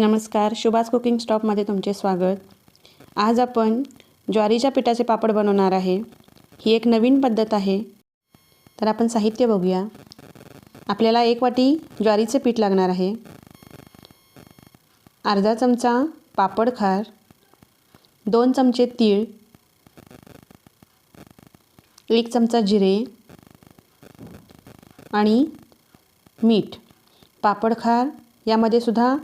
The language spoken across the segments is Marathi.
नमस्कार शुभास कुकिंग स्टॉपमध्ये तुमचे स्वागत. आज आपण ज्वारीच्या पिठाचे पापड बनवणार आहे. ही एक नवीन पद्धत आहे. तर आपण साहित्य बघूया. आपल्याला एक वाटी ज्वारीचे पीठ लागणार आहे. अर्धा चमचा पापड खार. दोन चमचे तीळ. एक चमचा जिरे. आणि मीठ. पापड खार यामध्ये सुद्धा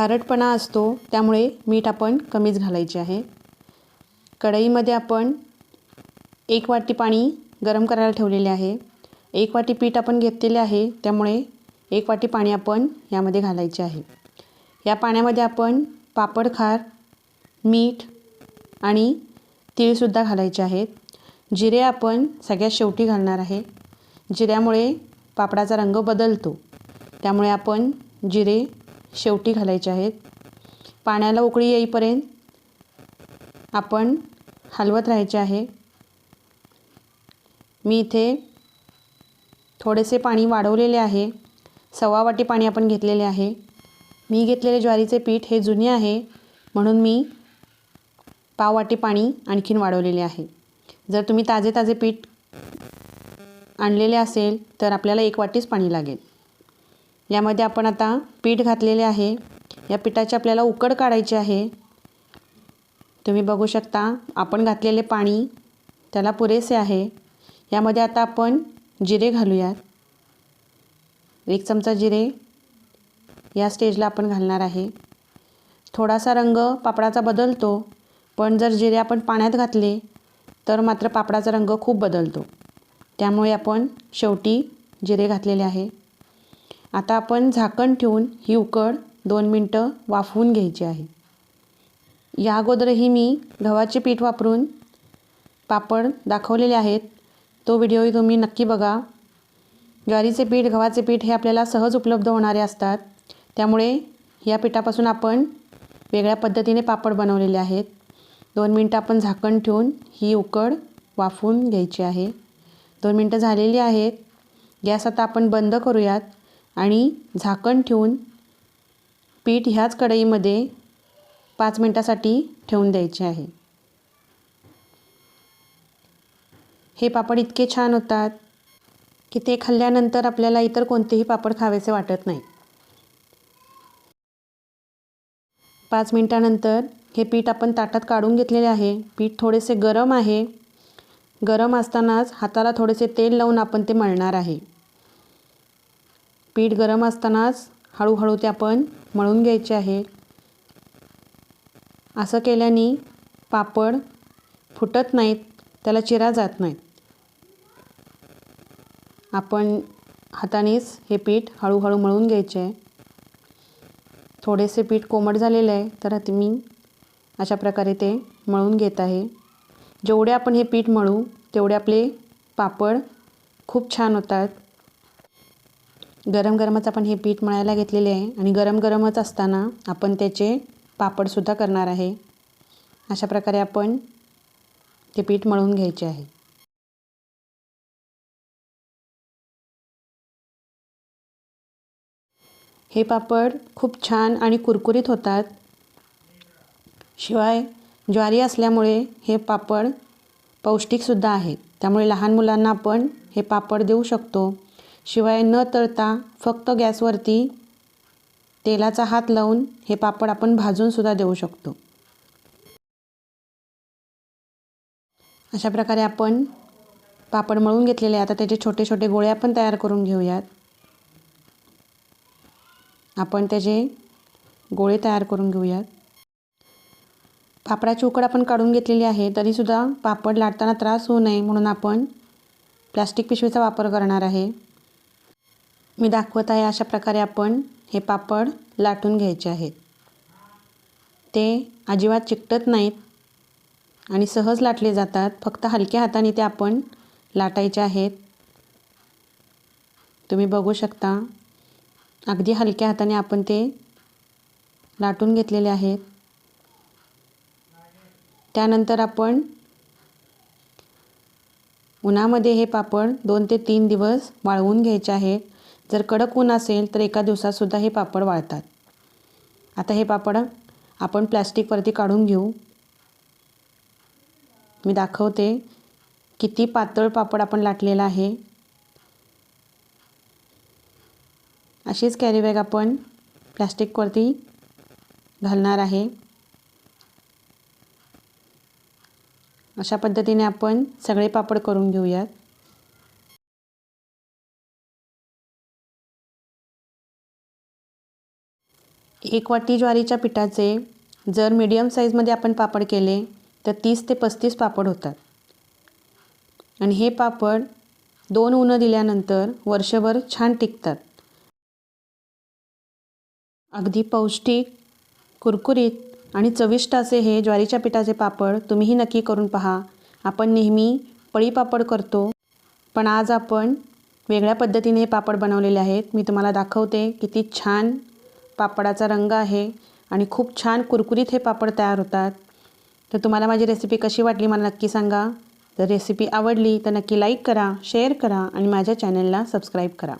खारटपणा असतो त्यामुळे मीठ आपण कमीच घालायचे आहे. कढईमध्ये आपण एक वाटी पाणी गरम करायला ठेवलेले आहे. एक वाटी पीठ आपण घेतलेले आहे त्यामुळे एक वाटी पाणी आपण यामध्ये घालायचे आहे. या पाण्यामध्ये आपण पापड खार मीठ आणि तीळसुद्धा घालायचे आहेत. जिरे आपण सगळ्यात शेवटी घालणार आहे. जिऱ्यामुळे पापडाचा रंग बदलतो. त्यामुळे आपण जिरे शेवटी घालायचे आहेत. पाण्याला उकळी येईपर्यंत आपण हलवत राहायचे आहे. मी इथे थोडेसे पाणी वाढवलेले आहे. सव्वा वाटी पाणी आपण घेतलेले आहे. मी घेतलेले ज्वारीचे पीठ हे जुने आहे. म्हणून मी पाव वाटी पाणी आणखीन वाढवलेले आहे. जर तुम्ही ताजे ताजे पीठ आणलेले असेल तर आपल्याला एक वाटीच पाणी लागेल. यामध्ये आपण आता पीठ घातलेले आहे. या पिठाची आपल्याला उकड काढायची आहे. तुम्ही बघू शकता आपण घातलेले पाणी त्याला पुरेसे आहे. यामध्ये आता आपण जिरे घालूयात. एक चमचा जिरे या स्टेजला आपण घालणार आहे. थोडासा रंग पापडाचा बदलतो पण जर जिरे आपण पाण्यात घातले तर मात्र पापडाचा रंग खूप बदलतो. त्यामुळे आपण शेवटी जिरे घातलेले आहे. आता आपण झाकण ठेवून ही उकड दोन मिनटं वाफवून घ्यायची आहे. या अगोदरही मी गव्हाचे पीठ वापरून पापड दाखवलेले आहेत. तो व्हिडिओही तुम्ही नक्की बघा. ज्वारीचे पीठ गव्हाचे पीठ हे आपल्याला सहज उपलब्ध होणारे असतात. त्यामुळे या पिठापासून आपण वेगळ्या पद्धतीने पापड बनवलेले आहेत. दोन मिनटं आपण झाकण ठेवून ही उकड वाफवून घ्यायची आहे. दोन मिनटं झालेली आहेत. गॅस आता आपण बंद करूयात. आणि झाकण ठेवून पीठ ह्याच कढईमध्ये पाच मिनटासाठी ठेवून द्यायचे आहे. हे पापड इतके छान होतात की ते खाल्ल्यानंतर आपल्याला इतर कोणतेही पापड खावेसे वाटत नाही. पाच मिनटानंतर हे पीठ आपण ताटात काढून घेतलेले आहे. पीठ थोडेसे गरम आहे. गरम असतानाच हाताला थोडेसे तेल लावून आपण ते मळणार आहे. पीठ गरम असतानाच हळूहळू ते आपण मळून घ्यायचे आहे. असं केल्याने पापड फुटत नाहीत त्याला चिरा जात नाहीत. आपण हातानेच हे पीठ हळूहळू मळून घ्यायचे आहे. थोडेसे पीठ कोमट झालेले आहे तर आता मी अशा प्रकारे ते मळून घेत आहे. जेवढे आपण हे पीठ मळू तेवढे आपले पापड खूप छान होतात. गरम गरमच आपण हे पीठ मळायला घेतलेले आहे आणि गरम गरमच असताना आपण त्याचे पापडसुद्धा करणार आहे. अशा प्रकारे आपण ते पीठ मळून घ्यायचे आहे. हे पापड खूप छान आणि कुरकुरीत होतात. शिवाय ज्वारी असल्यामुळे हे पापड पौष्टिकसुद्धा आहेत त्यामुळे लहान मुलांना आपण हे पापड देऊ शकतो. शिवाय न तळता फक्त गॅसवरती तेलाचा हात लावून हे पापड आपण भाजूनसुद्धा देऊ शकतो. अशा प्रकारे आपण पापड मळून घेतलेले आता त्याचे छोटे छोटे गोळे आपण तयार करून घेऊयात. आपण त्याचे गोळे तयार करून घेऊयात. पापडाची उकड आपण काढून घेतलेली आहे. तरीसुद्धा पापड लाटताना त्रास होऊ नये म्हणून आपण प्लॅस्टिक पिशवीचा वापर करणार आहे. मी दाखवत आहे अशा प्रकारे आपण हे पापड लाटून घ्यायचे आहेत. ते अजिबात चिकटत नाहीत आणि सहज लाटले जातात. फक्त हलक्या हाताने ते आपण लाटायचे आहेत. तुम्ही बघू शकता अगदी हलक्या हाताने आपण ते लाटून घेतलेले आहेत. त्यानंतर आपण उन्हामध्ये हे पापड दोन ते तीन दिवस वाळवून घ्यायचे आहेत. जर कडक ऊन असेल तर एका दिवसातसुद्धा हे पापड वाळतात. आता हे पापड आपण प्लॅस्टिकवरती काढून घेऊ. मी दाखवते किती पातळ पापड आपण लाटलेला आहे. अशीच कॅरीबॅग आपण प्लॅस्टिकवरती घालणार आहे. अशा पद्धतीने आपण सगळे पापड करून घेऊयात. एक वाटी ज्वारीच्या पिठाचे जर मीडियम साईजमध्ये आपण पापड केले तर तीस ते पस्तीस पापड होतात. आणि हे पापड दोन उन्हं दिल्यानंतर वर्षभर छान टिकतात. अगदी पौष्टिक कुरकुरीत आणि चविष्ट असे हे ज्वारीच्या पिठाचे पापड तुम्हीही नक्की करून पहा. आपण नेहमी पळी पापड करतो पण आज आपण वेगळ्या पद्धतीने हे पापड बनवलेले आहेत. मी तुम्हाला दाखवते किती छान पापडाचा रंग आहे आणि खूप छान कुरकुरीत हे पापड तयार होतात. तर तुम्हाला माझी रेसिपी कशी वाटली मला नक्की सांगा. जर रेसिपी आवडली तर नक्की लाईक करा शेअर करा आणि माझ्या चॅनलला सबस्क्राईब करा.